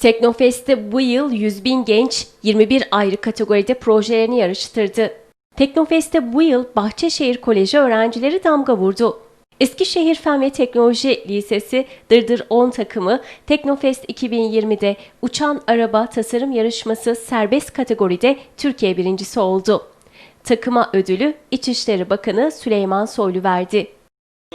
Teknofest'te bu yıl 100 bin genç 21 ayrı kategoride projelerini yarıştırdı. Teknofest'te bu yıl Bahçeşehir Koleji öğrencileri damga vurdu. Eskişehir Fen ve Teknoloji Lisesi Dırdır 10 takımı Teknofest 2020'de uçan araba tasarım yarışması serbest kategoride Türkiye birincisi oldu. Takıma ödülü İçişleri Bakanı Süleyman Soylu verdi.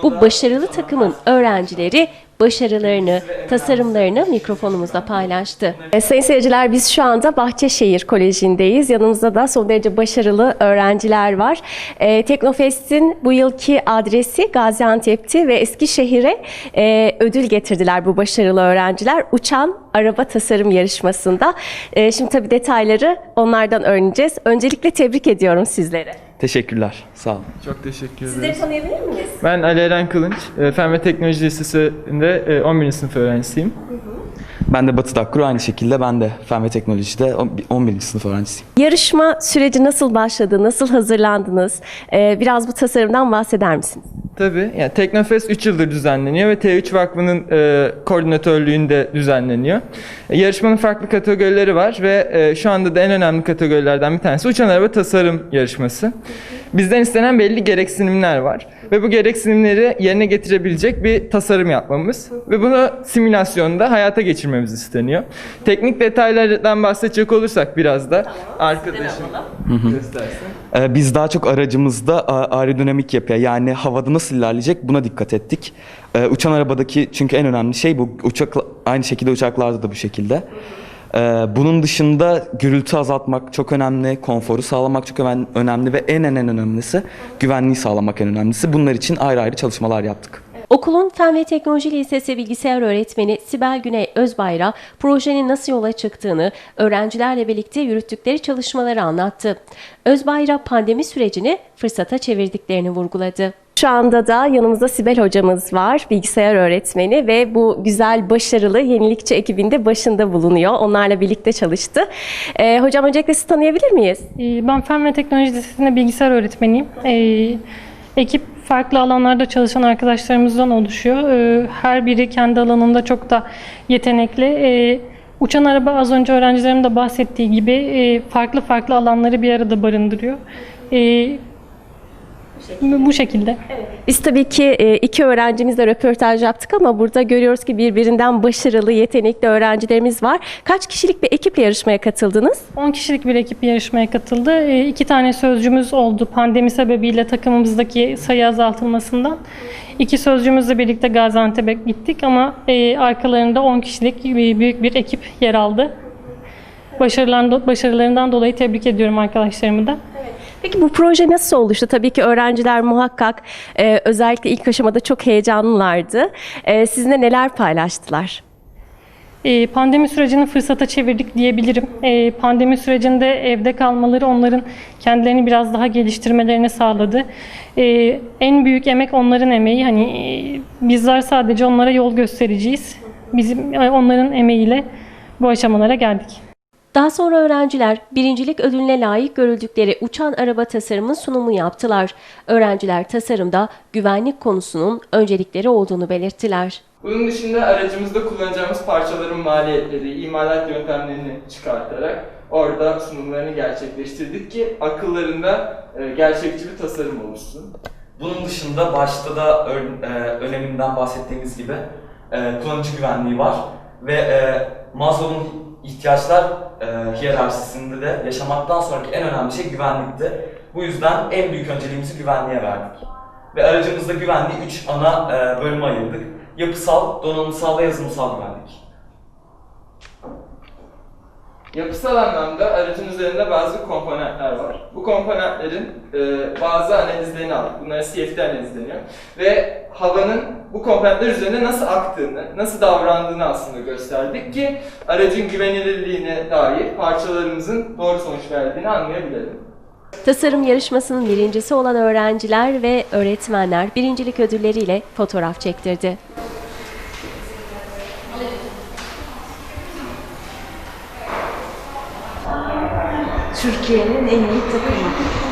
Bu başarılı takımın öğrencileri başarılarını, tasarımlarını mikrofonumuzda paylaştı. E, sayın seyirciler biz şu anda Bahçeşehir Koleji'ndeyiz. Yanımızda da son derece başarılı öğrenciler var. E, Teknofest'in bu yılki adresi Gaziantep'ti ve Eskişehir'e e, ödül getirdiler bu başarılı öğrenciler. Uçan araba tasarım yarışmasında. E, şimdi tabii detayları onlardan öğreneceğiz. Öncelikle tebrik ediyorum sizleri. Teşekkürler. Sağ olun. Çok teşekkür ederim. Sizleri tanıyabilir miyiz? Ben Ali Eren Kılınç. e, Fen ve Teknoloji Lisesi'nde e, 11. sınıf öğrencisiyim. Ben de Batı Dakkuru aynı şekilde ben de Fen ve Teknoloji'de 11. sınıf öğrencisiyim. Yarışma süreci nasıl başladı? Nasıl hazırlandınız? Ee, biraz bu tasarımdan bahseder misiniz? Tabii. Yani Teknofest 3 yıldır düzenleniyor ve T3 Vakfı'nın e, koordinatörlüğünde düzenleniyor. E, yarışmanın farklı kategorileri var ve e, şu anda da en önemli kategorilerden bir tanesi uçan araba tasarım yarışması. Bizden istenen belli gereksinimler var ve bu gereksinimleri yerine getirebilecek bir tasarım yapmamız ve bunu simülasyonda hayata geçirmemiz isteniyor. Teknik detaylardan bahsedecek olursak biraz da arkadaşım göstersin. Ee, biz daha çok aracımızda aerodinamik yapıya yani havada nasıl ilerleyecek buna dikkat ettik. Ee, uçan arabadaki çünkü en önemli şey bu uçak aynı şekilde uçaklarda da bu şekilde. Ee, bunun dışında gürültü azaltmak çok önemli, konforu sağlamak çok önem- önemli ve en en en önemlisi güvenliği sağlamak en önemlisi. Bunlar için ayrı ayrı çalışmalar yaptık. Okulun Fen ve Teknoloji Lisesi bilgisayar öğretmeni Sibel Güney Özbayra projenin nasıl yola çıktığını, öğrencilerle birlikte yürüttükleri çalışmaları anlattı. Özbayra pandemi sürecini fırsata çevirdiklerini vurguladı. Şu anda da yanımızda Sibel hocamız var, bilgisayar öğretmeni ve bu güzel, başarılı yenilikçi ekibinde başında bulunuyor. Onlarla birlikte çalıştı. Ee, hocam öncelikle sizi tanıyabilir miyiz? Ee, Ben Fen ve Teknoloji Lisesi'nde bilgisayar öğretmeniyim. Ee, Ekip farklı alanlarda çalışan arkadaşlarımızdan oluşuyor. Ee, Her biri kendi alanında çok da yetenekli. Ee, Uçan araba az önce öğrencilerim de bahsettiği gibi e, farklı farklı alanları bir arada barındırıyor. Ee, Bu şekilde. Biz tabii ki e, iki öğrencimizle röportaj yaptık ama burada görüyoruz ki birbirinden başarılı, yetenekli öğrencilerimiz var. Kaç kişilik bir ekiple yarışmaya katıldınız? 10 kişilik bir ekip yarışmaya katıldı. Ee, İki tane sözcümüz oldu pandemi sebebiyle takımımızdaki sayı azaltılmasından. İki sözcümüzle birlikte Gaziantep'e gittik ama e, arkalarında 10 kişilik büyük bir ekip yer aldı. Başarılarından, başarılarından dolayı tebrik ediyorum arkadaşlarımı da. Peki bu proje nasıl oluştu? Tabii ki öğrenciler muhakkak e, özellikle ilk aşamada çok heyecanlılardı. E, sizinle neler paylaştılar? Ee, Pandemi sürecini fırsata çevirdik diyebilirim. Ee, Pandemi sürecinde evde kalmaları onların kendilerini biraz daha geliştirmelerini sağladı. Ee, En büyük emek onların emeği. Hani e, bizler sadece onlara yol göstereceğiz. Bizim e, onların emeğiyle bu aşamalara geldik. Daha sonra öğrenciler birincilik ödülüne layık görüldükleri uçan araba tasarımın sunumu yaptılar. Öğrenciler tasarımda güvenlik konusunun öncelikleri olduğunu belirttiler. Bunun dışında aracımızda kullanacağımız parçaların maliyetleri, imalat yöntemlerini çıkartarak orada sunumlarını gerçekleştirdik ki akıllarında e, gerçekçi bir tasarım oluşsun. Bunun dışında başta da e, öneminden bahsettiğimiz gibi e, kullanıcı güvenliği var ve Maslow'un ihtiyaçlar e, hiyerarşisinde de yaşamaktan sonraki en önemli şey güvenlikti. Bu yüzden en büyük önceliğimizi güvenliğe verdik. Ve aracımızda güvenliği 3 ana e, bölüme ayırdık. Yapısal, donanımsal ve yazılımsal güvenlik. Yapısal anlamda aracın üzerinde bazı komponentler var. Bu komponentlerin e, bazı analizlerini aldık. Bunlara CFD analizi deniyor. Ve havanın bu komponentler üzerinde nasıl aktığını, nasıl davrandığını aslında gösterdik ki aracın güvenilirliğine dair parçalarımızın doğru sonuç verdiğini anlayabilelim. Tasarım yarışmasının birincisi olan öğrenciler ve öğretmenler birincilik ödülleriyle fotoğraf çektirdi. Türkiye'nin en iyi takımı.